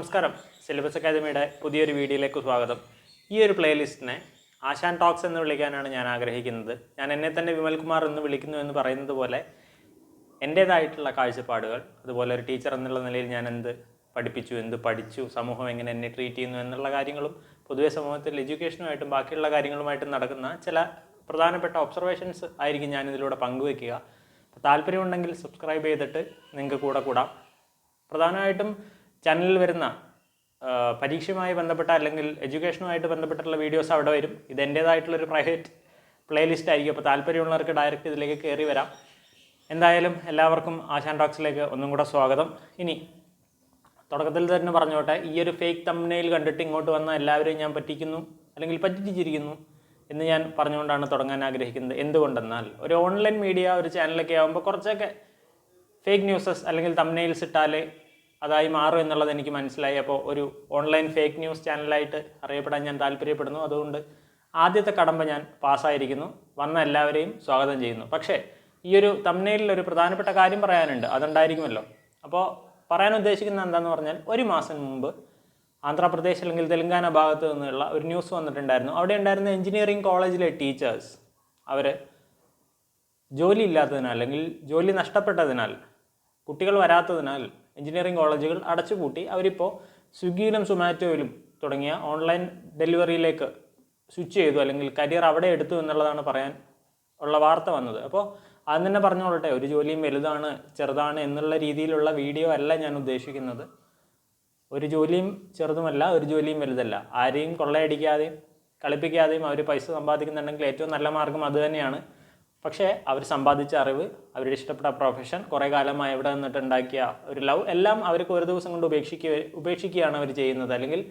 നമസ്കാരം. സിലബസ് അക്കാദമിയുടെ പുതിയൊരു വീഡിയോയിലേക്ക് സ്വാഗതം. ഈ ഒരു പ്ലേലിസ്റ്റിനെ ആശാൻ ടോക്സ് എന്ന് വിളിക്കാനാണ് ഞാൻ ആഗ്രഹിക്കുന്നത്. ഞാൻ എന്നെ തന്നെ വിമൽകുമാർ എന്ന് വിളിക്കുന്നു എന്ന് പറയുന്നത് പോലെ എന്റേതായിട്ടുള്ള കാഴ്ചപ്പാടുകൾ അതുപോലെ ഒരു ടീച്ചർ എന്നുള്ള നിലയിൽ ഞാൻ എന്ത് പഠിപ്പിച്ചു എന്ത് പഠിച്ചു സമൂഹം എങ്ങനെ എന്നെ ട്രീറ്റ് ചെയ്യുന്നു എന്നുള്ള കാര്യങ്ങളും പൊതുവെ സമൂഹത്തിൽ എഡ്യൂക്കേഷനുമായിട്ടും ബാക്കിയുള്ള കാര്യങ്ങളുമായിട്ടും നടക്കുന്ന ചില പ്രധാനപ്പെട്ട ഒബ്സർവേഷൻസ് ആയിരിക്കും ഞാൻ ഇതിലൂടെ പങ്കുവെക്കുക. താല്പര്യമുണ്ടെങ്കിൽ സബ്സ്ക്രൈബ് ചെയ്തിട്ട് നിങ്ങൾക്ക് കൂടെ കൂടാം. പ്രധാനമായിട്ടും ചാനലിൽ വരുന്ന പരീക്ഷയുമായി ബന്ധപ്പെട്ട അല്ലെങ്കിൽ എഡ്യൂക്കേഷനുമായിട്ട് ബന്ധപ്പെട്ടുള്ള വീഡിയോസ് അവിടെ വരും. ഇത് എന്റേതായിട്ടുള്ളൊരു പ്രൈവറ്റ് പ്ലേലിസ്റ്റ് ആയിരിക്കും. അപ്പോൾ താല്പര്യമുള്ളവർക്ക് ഡയറക്റ്റ് ഇതിലേക്ക് കയറി വരാം. എന്തായാലും എല്ലാവർക്കും ആശാൻ ടോക്സിലേക്ക് ഒന്നും കൂടെ സ്വാഗതം. ഇനി തുടക്കത്തിൽ തന്നെ പറഞ്ഞോട്ടെ ഈ ഒരു ഫേക്ക് തമ്മനയിൽ കണ്ടിട്ട് ഇങ്ങോട്ട് വന്ന എല്ലാവരെയും ഞാൻ പറ്റിക്കുന്നു അല്ലെങ്കിൽ പറ്റിച്ചിരിക്കുന്നു എന്ന് ഞാൻ പറഞ്ഞുകൊണ്ടാണ് തുടങ്ങാൻ ആഗ്രഹിക്കുന്നത്. എന്തുകൊണ്ടെന്നാൽ ഒരു ഓൺലൈൻ മീഡിയ ഒരു ചാനലൊക്കെ ആകുമ്പോൾ കുറച്ചൊക്കെ ഫേക്ക് ന്യൂസസ് അല്ലെങ്കിൽ തമ്മനയിൽസ് ഇട്ടാലേ അതായി മാറും എന്നുള്ളത് എനിക്ക് മനസ്സിലായി. അപ്പോൾ ഒരു ഓൺലൈൻ ഫേക്ക് ന്യൂസ് ചാനലായിട്ട് അറിയപ്പെടാൻ ഞാൻ താല്പര്യപ്പെടുന്നു. അതുകൊണ്ട് ആദ്യത്തെ കടമ്പ ഞാൻ പാസ്സായിരിക്കുന്നു വന്ന എല്ലാവരെയും സ്വാഗതം ചെയ്യുന്നു. പക്ഷേ ഈ ഒരു തമ്മനെയിലിൽ ഒരു പ്രധാനപ്പെട്ട കാര്യം പറയാനുണ്ട്. അതുണ്ടായിരിക്കുമല്ലോ. അപ്പോൾ പറയാൻ ഉദ്ദേശിക്കുന്നത് എന്താണെന്ന് പറഞ്ഞാൽ ഒരു മാസം മുമ്പ് ആന്ധ്രാപ്രദേശ് അല്ലെങ്കിൽ തെലങ്കാന ഭാഗത്ത് നിന്നുള്ള ഒരു ന്യൂസ് വന്നിട്ടുണ്ടായിരുന്നു. അവിടെ ഉണ്ടായിരുന്ന എഞ്ചിനീയറിംഗ് കോളേജിലെ ടീച്ചേഴ്സ് അവർ ജോലി ഇല്ലാത്തതിനാൽ അല്ലെങ്കിൽ ജോലി നഷ്ടപ്പെട്ടതിനാൽ കുട്ടികൾ വരാത്തതിനാൽ എഞ്ചിനീയറിംഗ് കോളേജുകൾ അടച്ചുപൂട്ടി അവരിപ്പോൾ സ്വിഗ്ഗിയിലും സൊമാറ്റോയിലും തുടങ്ങിയ ഓൺലൈൻ ഡെലിവറിയിലേക്ക് സ്വിച്ച് ചെയ്തു അല്ലെങ്കിൽ കരിയർ അവിടെ എടുത്തു എന്നുള്ളതാണ് പറയാൻ ഉള്ള വാർത്ത വന്നത്. അപ്പോൾ അത് തന്നെ പറഞ്ഞോളട്ടെ ഒരു ജോലിയും വലുതാണ് ചെറുതാണ് എന്നുള്ള രീതിയിലുള്ള വീഡിയോ അല്ല ഞാൻ ഉദ്ദേശിക്കുന്നത്. ഒരു ജോലിയും ചെറുതുമല്ല ഒരു ജോലിയും വലുതല്ല. ആരെയും കൊള്ളയടിക്കാതെയും കളിപ്പിക്കാതെയും അവർ പൈസ സമ്പാദിക്കുന്നുണ്ടെങ്കിൽ ഏറ്റവും നല്ല മാർഗം അത് തന്നെയാണ്. പക്ഷേ അവർ സമ്പാദിച്ച അറിവ് അവരുടെ ഇഷ്ടപ്പെട്ട പ്രൊഫഷൻ കുറേ കാലമായി എവിടെ നിന്നിട്ട് ഉണ്ടാക്കിയ ഒരു ലവ് എല്ലാം അവർക്ക് ഒരു ദിവസം കൊണ്ട് ഉപേക്ഷിക്കുക ഉപേക്ഷിക്കുകയാണ് അവർ ചെയ്യുന്നത്. അല്ലെങ്കിൽ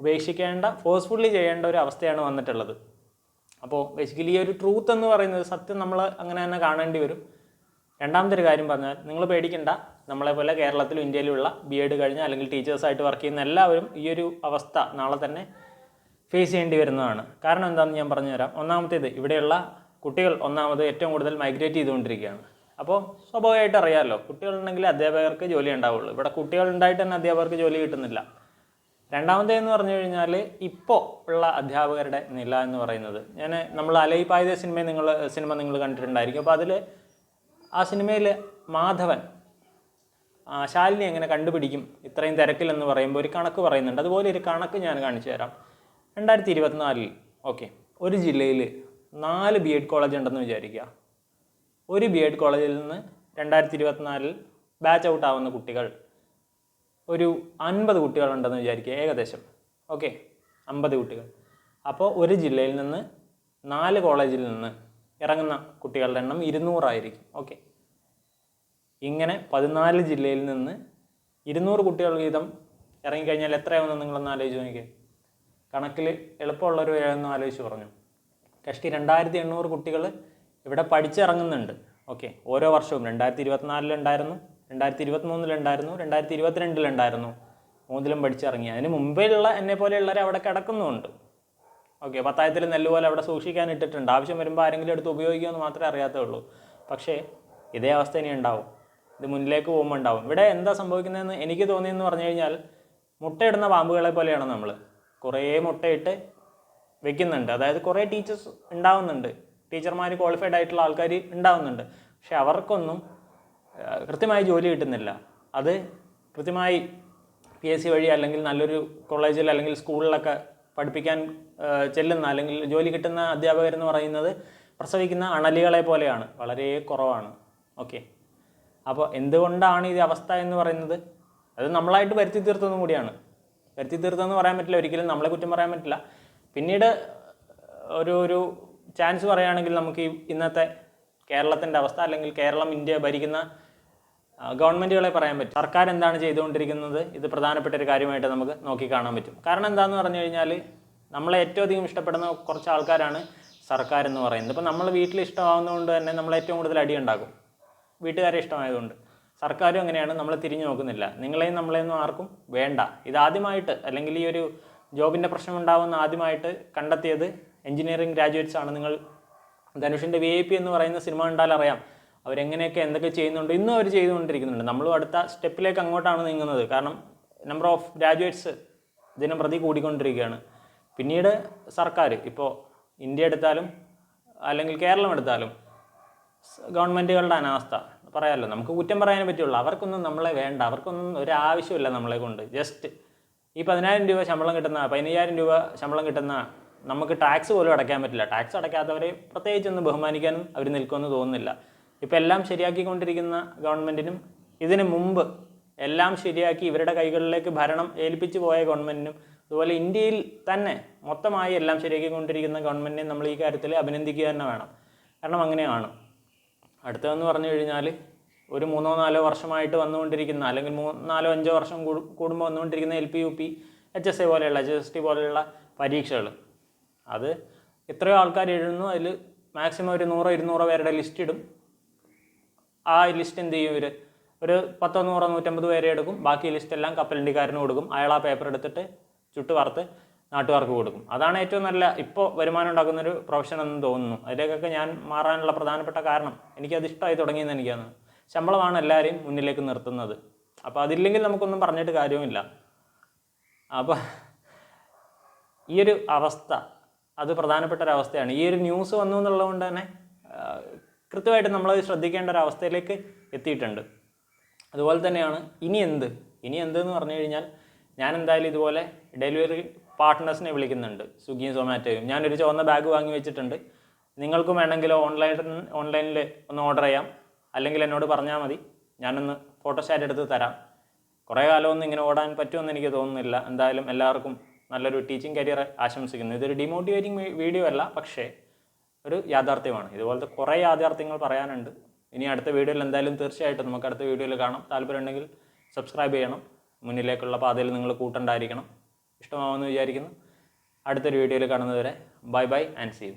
ഉപേക്ഷിക്കേണ്ട ഫോഴ്സ്ഫുള്ളി ചെയ്യേണ്ട ഒരു അവസ്ഥയാണ് വന്നിട്ടുള്ളത്. അപ്പോൾ ബേസിക്കലി ഈ ഒരു ട്രൂത്ത് എന്ന് പറയുന്നത് സത്യം നമ്മൾ അങ്ങനെ തന്നെ കാണേണ്ടി വരും. രണ്ടാമത്തെ ഒരു കാര്യം പറഞ്ഞാൽ നിങ്ങൾ പേടിക്കണ്ട. നമ്മളെ പോലെ കേരളത്തിലും ഇന്ത്യയിലുള്ള ബി എഡ് കഴിഞ്ഞ അല്ലെങ്കിൽ ടീച്ചേഴ്സായിട്ട് വർക്ക് ചെയ്യുന്ന എല്ലാവരും ഈ ഒരു അവസ്ഥ നാളെ തന്നെ ഫേസ് ചെയ്യേണ്ടി വരുന്നതാണ്. കാരണം എന്താണെന്ന് ഞാൻ പറഞ്ഞുതരാം. ഒന്നാമത്തേത് ഇവിടെയുള്ള കുട്ടികൾ ഒന്നാമത് ഏറ്റവും കൂടുതൽ മൈഗ്രേറ്റ് ചെയ്തുകൊണ്ടിരിക്കുകയാണ്. അപ്പോൾ സ്വാഭാവികമായിട്ട് അറിയാമല്ലോ കുട്ടികളുണ്ടെങ്കിൽ അധ്യാപകർക്ക് ജോലി ഉണ്ടാവുള്ളൂ. ഇവിടെ കുട്ടികൾ ഉണ്ടായിട്ട് തന്നെ അധ്യാപകർക്ക് ജോലി കിട്ടുന്നില്ല. രണ്ടാമത്തേന്ന് പറഞ്ഞു കഴിഞ്ഞാൽ ഇപ്പോൾ ഉള്ള അധ്യാപകരുടെ നില എന്ന് പറയുന്നത്. ഞാൻ നമ്മൾ അലയിപ്പായത സിനിമ നിങ്ങൾ സിനിമ നിങ്ങൾ കണ്ടിട്ടുണ്ടായിരിക്കും. അപ്പോൾ അതിൽ ആ സിനിമയിൽ മാധവൻ ശാലിനി എങ്ങനെ കണ്ടുപിടിക്കും ഇത്രയും തിരക്കിലെന്ന് പറയുമ്പോൾ ഒരു കണക്ക് പറയുന്നുണ്ട്. അതുപോലെ ഒരു കണക്ക് ഞാൻ കാണിച്ചു തരാം. രണ്ടായിരത്തി ഇരുപത്തിനാലിൽ ഓക്കെ ഒരു ജില്ലയിൽ നാല് ബി എഡ് കോളേജ് ഉണ്ടെന്ന് വിചാരിക്കുക. ഒരു ബി എഡ് കോളേജിൽ നിന്ന് രണ്ടായിരത്തി ഇരുപത്തിനാലിൽ ബാച്ച് ഔട്ട് ആവുന്ന കുട്ടികൾ ഒരു അൻപത് കുട്ടികളുണ്ടെന്ന് വിചാരിക്കുക ഏകദേശം. ഓക്കെ അമ്പത് കുട്ടികൾ. അപ്പോൾ ഒരു ജില്ലയിൽ നിന്ന് നാല് കോളേജിൽ നിന്ന് ഇറങ്ങുന്ന കുട്ടികളുടെ എണ്ണം ഇരുന്നൂറായിരിക്കും. ഓക്കെ ഇങ്ങനെ പതിനാല് ജില്ലയിൽ നിന്ന് ഇരുന്നൂറ് കുട്ടികൾ വീതം ഇറങ്ങിക്കഴിഞ്ഞാൽ എത്രയാവുമെന്ന് നിങ്ങളൊന്ന് ആലോചിച്ച് നോക്കിയേ കണക്കിൽ എളുപ്പമുള്ളൊരു ഒന്ന് ആലോചിച്ച് പറഞ്ഞു. കഷ്ടി രണ്ടായിരത്തി എണ്ണൂറ് കുട്ടികൾ ഇവിടെ പഠിച്ചിറങ്ങുന്നുണ്ട്. ഓക്കെ ഓരോ വർഷവും. രണ്ടായിരത്തി ഇരുപത്തിനാലിലുണ്ടായിരുന്നു രണ്ടായിരത്തി ഇരുപത്തിമൂന്നിലുണ്ടായിരുന്നു രണ്ടായിരത്തി ഇരുപത്തിരണ്ടിലുണ്ടായിരുന്നു മൂന്നിലും പഠിച്ചിറങ്ങി. അതിന് മുമ്പേയുള്ള എന്നെ പോലെയുള്ളവർ അവിടെ കിടക്കുന്നുമുണ്ട്. ഓക്കെ പത്തായത്തിൽ നെല്ല് പോലെ അവിടെ സൂക്ഷിക്കാൻ ഇട്ടിട്ടുണ്ട്. ആവശ്യം വരുമ്പോൾ ആരെങ്കിലും എടുത്ത് ഉപയോഗിക്കുമെന്ന് മാത്രമേ അറിയാത്തുള്ളൂ. പക്ഷേ ഇതേ അവസ്ഥ ഇനി ഉണ്ടാവും. ഇത് മുന്നിലേക്ക് പോകുമ്പോൾ ഉണ്ടാവും. ഇവിടെ എന്താ സംഭവിക്കുന്നതെന്ന് എനിക്ക് തോന്നിയെന്ന് പറഞ്ഞു കഴിഞ്ഞാൽ മുട്ടയിടുന്ന പാമ്പുകളെ പോലെയാണ് നമ്മൾ കുറേ മുട്ടയിട്ട് വെക്കുന്നുണ്ട്. അതായത് കുറേ ടീച്ചേഴ്സ് ഉണ്ടാവുന്നുണ്ട്. ടീച്ചർമാർ ക്വാളിഫൈഡ് ആയിട്ടുള്ള ആൾക്കാർ ഉണ്ടാവുന്നുണ്ട്. പക്ഷെ അവർക്കൊന്നും കൃത്യമായി ജോലി കിട്ടുന്നില്ല. അത് കൃത്യമായി പി എസ് സി വഴി അല്ലെങ്കിൽ നല്ലൊരു കോളേജിൽ അല്ലെങ്കിൽ സ്കൂളിലൊക്കെ പഠിപ്പിക്കാൻ ചെല്ലുന്ന അല്ലെങ്കിൽ ജോലി കിട്ടുന്ന അധ്യാപകരെന്ന് പറയുന്നത് പ്രസവിക്കുന്ന അണലികളെ പോലെയാണ്. വളരെ കുറവാണ്. ഓക്കെ. അപ്പോൾ എന്തുകൊണ്ടാണ് ഈ അവസ്ഥ എന്ന് പറയുന്നത്? അത് നമ്മളായിട്ട് വരുത്തി തീർത്തതും കൂടിയാണ്. വരുത്തി തീർത്തെന്ന് പറയാൻ പറ്റില്ല. ഒരിക്കലും നമ്മളെ കുറ്റം പറയാൻ പറ്റില്ല. പിന്നീട് ഒരു ഒരു ചാൻസ് പറയുകയാണെങ്കിൽ നമുക്ക് ഈ ഇന്നത്തെ കേരളത്തിന്റെ അവസ്ഥ അല്ലെങ്കിൽ കേരളം ഇന്ത്യ ഭരിക്കുന്ന ഗവൺമെന്റുകളെ പറയാൻ പറ്റും. സർക്കാർ എന്താണ് ചെയ്തുകൊണ്ടിരിക്കുന്നത്? ഇത് പ്രധാനപ്പെട്ട ഒരു കാര്യമായിട്ട് നമുക്ക് നോക്കി കാണാൻ പറ്റും. കാരണം എന്താണെന്ന് പറഞ്ഞു കഴിഞ്ഞാൽ നമ്മളെ ഏറ്റവും അധികം ഇഷ്ടപ്പെടുന്ന കുറച്ച് ആൾക്കാരാണ് സർക്കാർ എന്ന് പറയുന്നത്. ഇപ്പം നമ്മൾ വീട്ടിൽ ഇഷ്ടമാകുന്നതുകൊണ്ട് തന്നെ നമ്മൾ ഏറ്റവും കൂടുതൽ അടി ഉണ്ടാക്കും. വീട്ടുകാരെ ഇഷ്ടമായതുകൊണ്ട്. സർക്കാരും അങ്ങനെയാണ്. നമ്മൾ തിരിഞ്ഞു നോക്കുന്നില്ല. നിങ്ങളെയും നമ്മളെയൊന്നും ആർക്കും വേണ്ട. ഇതാദ്യമായിട്ട് അല്ലെങ്കിൽ ഈ ഒരു ജോബിന്റെ പ്രശ്നം ഉണ്ടാവുന്ന ആദ്യമായിട്ട് കണ്ടെത്തിയത് എഞ്ചിനീയറിംഗ് ഗ്രാജുവേറ്റ്സ് ആണ്. നിങ്ങൾ ധനുഷിന്റെ വി ഐ പി എന്ന് പറയുന്ന സിനിമ കണ്ടാൽ അറിയാം. അവരെങ്ങനെയൊക്കെ എന്തൊക്കെ ചെയ്യുന്നുണ്ട്. ഇന്നും അവർ ചെയ്തുകൊണ്ടിരിക്കുന്നുണ്ട്. നമ്മളും അടുത്ത സ്റ്റെപ്പിലേക്ക് അങ്ങോട്ടാണ് നീങ്ങുന്നത്. കാരണം നമ്പർ ഓഫ് ഗ്രാജുവേറ്റ്സ് ദിനം പ്രതി കൂടിക്കൊണ്ടിരിക്കുകയാണ്. പിന്നീട് സർക്കാർ ഇപ്പോൾ ഇന്ത്യ എടുത്താലും അല്ലെങ്കിൽ കേരളം എടുത്താലും ഗവൺമെന്റുകളുടെ അനാസ്ഥ പറയാമല്ലോ നമുക്ക് കുറ്റം പറയാനേ പറ്റുള്ളൂ. അവർക്കൊന്നും നമ്മളെ വേണ്ട. അവർക്കൊന്നും ഒരു ആവശ്യമില്ല നമ്മളെ കൊണ്ട്. ജസ്റ്റ് ഈ പതിനായിരം രൂപ ശമ്പളം കിട്ടുന്ന പതിനയ്യായിരം രൂപ ശമ്പളം കിട്ടുന്ന നമുക്ക് ടാക്സ് പോലും അടയ്ക്കാൻ പറ്റില്ല. ടാക്സ് അടയ്ക്കാത്തവരെ പ്രത്യേകിച്ചൊന്നും ബഹുമാനിക്കാനും അവർ നിൽക്കുമെന്ന് തോന്നുന്നില്ല. ഇപ്പം എല്ലാം ശരിയാക്കിക്കൊണ്ടിരിക്കുന്ന ഗവൺമെന്റിനും ഇതിന് മുമ്പ് എല്ലാം ശരിയാക്കി ഇവരുടെ കൈകളിലേക്ക് ഭരണം ഏൽപ്പിച്ചു പോയ ഗവൺമെന്റിനും അതുപോലെ ഇന്ത്യയിൽ തന്നെ മൊത്തമായി എല്ലാം ശരിയാക്കിക്കൊണ്ടിരിക്കുന്ന ഗവൺമെന്റിനെ നമ്മൾ ഈ കാര്യത്തിൽ അഭിനന്ദിക്കുക തന്നെ വേണം. കാരണം അങ്ങനെയാണ്. അടുത്തതെന്ന് പറഞ്ഞു കഴിഞ്ഞാൽ ഒരു മൂന്നോ നാലോ വർഷമായിട്ട് വന്നുകൊണ്ടിരിക്കുന്ന അല്ലെങ്കിൽ മൂ നാലോ അഞ്ചോ വർഷം കൂടു- കൂടുമ്പോൾ വന്നുകൊണ്ടിരിക്കുന്ന L P U P H S A പോലെയുള്ള എച്ച് എസ് ടി പോലെയുള്ള പരീക്ഷകൾ അത് എത്രയോ ആൾക്കാർ എഴുതുന്നു. അതിൽ മാക്സിമം ഒരു നൂറോ ഇരുന്നൂറോ പേരുടെ ലിസ്റ്റ് ഇടും. ആ ലിസ്റ്റ് എന്ത് ചെയ്യും ഇവർ ഒരു പത്തോ നൂറോ നൂറ്റമ്പത് പേരെ എടുക്കും. ബാക്കി ലിസ്റ്റ് എല്ലാം കപ്പലണ്ടിക്കാരന് കൊടുക്കും. അയാൾ ആ പേപ്പർ എടുത്തിട്ട് ചുട്ട് വറുത്ത് നാട്ടുകാർക്ക് കൊടുക്കും. അതാണ് ഏറ്റവും നല്ല ഇപ്പോൾ വരുമാനം ഉണ്ടാക്കുന്നൊരു പ്രൊഫഷൻ എന്ന് തോന്നുന്നു. അതിലേക്കൊക്കെ ഞാൻ മാറാനുള്ള പ്രധാനപ്പെട്ട കാരണം എനിക്കത് ഇഷ്ടമായി തുടങ്ങിയെന്ന് എനിക്കാണ്. ശമ്പളമാണ് എല്ലാവരെയും മുന്നിലേക്ക് നിർത്തുന്നത്. അപ്പോൾ അതില്ലെങ്കിൽ നമുക്കൊന്നും പറഞ്ഞിട്ട് കാര്യവുമില്ല. അപ്പോൾ ഈ ഒരു അവസ്ഥ അത് പ്രധാനപ്പെട്ട ഒരു അവസ്ഥയാണ്. ഈ ഒരു ന്യൂസ് വന്നു എന്നുള്ളതുകൊണ്ട് തന്നെ കൃത്യമായിട്ട് നമ്മളത് ശ്രദ്ധിക്കേണ്ട ഒരു അവസ്ഥയിലേക്ക് എത്തിയിട്ടുണ്ട്. അതുപോലെ തന്നെയാണ് ഇനി എന്ത്? ഇനി എന്ത് എന്ന് പറഞ്ഞു കഴിഞ്ഞാൽ ഞാൻ എന്തായാലും ഇതുപോലെ ഡെലിവറി പാർട്ട്നേഴ്സിനെ വിളിക്കുന്നുണ്ട്. സ്വിഗ്ഗിയും സൊമാറ്റോയും. ഞാനൊരു ചുവന്ന ബാഗ് വാങ്ങി വെച്ചിട്ടുണ്ട്. നിങ്ങൾക്കും വേണമെങ്കിൽ ഓൺലൈൻ ഓൺലൈനിൽ ഒന്ന് ഓർഡർ ചെയ്യാം. അല്ലെങ്കിൽ എന്നോട് പറഞ്ഞാൽ മതി. ഞാനൊന്ന് ഫോട്ടോസ്റ്റാറ്റ് എടുത്ത് തരാം. കുറേ കാലമൊന്നും ഇങ്ങനെ ഓടാൻ പറ്റുമെന്ന് എനിക്ക് തോന്നുന്നില്ല. എന്തായാലും എല്ലാവർക്കും നല്ലൊരു ടീച്ചിങ് കരിയർ ആശംസിക്കുന്നു. ഇതൊരു ഡിമോട്ടിവേറ്റിംഗ് വീഡിയോ അല്ല പക്ഷേ ഒരു യാഥാർത്ഥ്യമാണ്. ഇതുപോലത്തെ കുറേ യാഥാർത്ഥ്യങ്ങൾ പറയാനുണ്ട്. ഇനി അടുത്ത വീഡിയോയിൽ എന്തായാലും തീർച്ചയായിട്ടും നമുക്ക് അടുത്ത വീഡിയോയിൽ കാണാം. താല്പര്യം ഉണ്ടെങ്കിൽ സബ്സ്ക്രൈബ് ചെയ്യണം. മുന്നിലേക്കുള്ള പാതയിൽ നിങ്ങൾ കൂട്ടുണ്ടായിരിക്കണം ഇഷ്ടമാവുമെന്ന് വിചാരിക്കുന്നു. അടുത്തൊരു വീഡിയോയിൽ കാണുന്നതുവരെ bye bye and see you